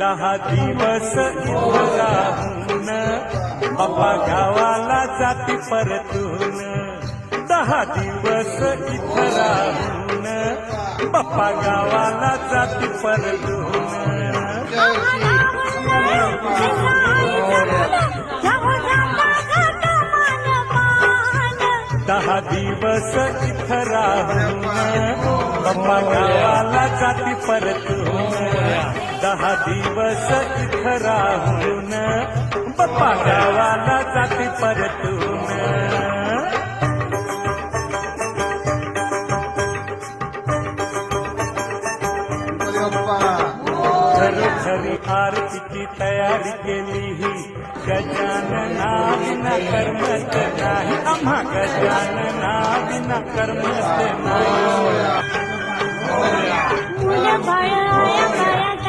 दहा दिवस राहून बाप्पा गावाला जाती परतून. दहा दिवस इथं राहून बाप्पा गावाला जाती परतून. दहा दिवस इथं राहून बाप्पा गावाला जाती परतून. दहा दिवस इथं राहून बाप्पा गावाला जाती परतून. घरोघरी आरतीची तयारी केली ही. गजानना विना कर्मच नाही. आम्हा गजानना विना कर्मच नाही.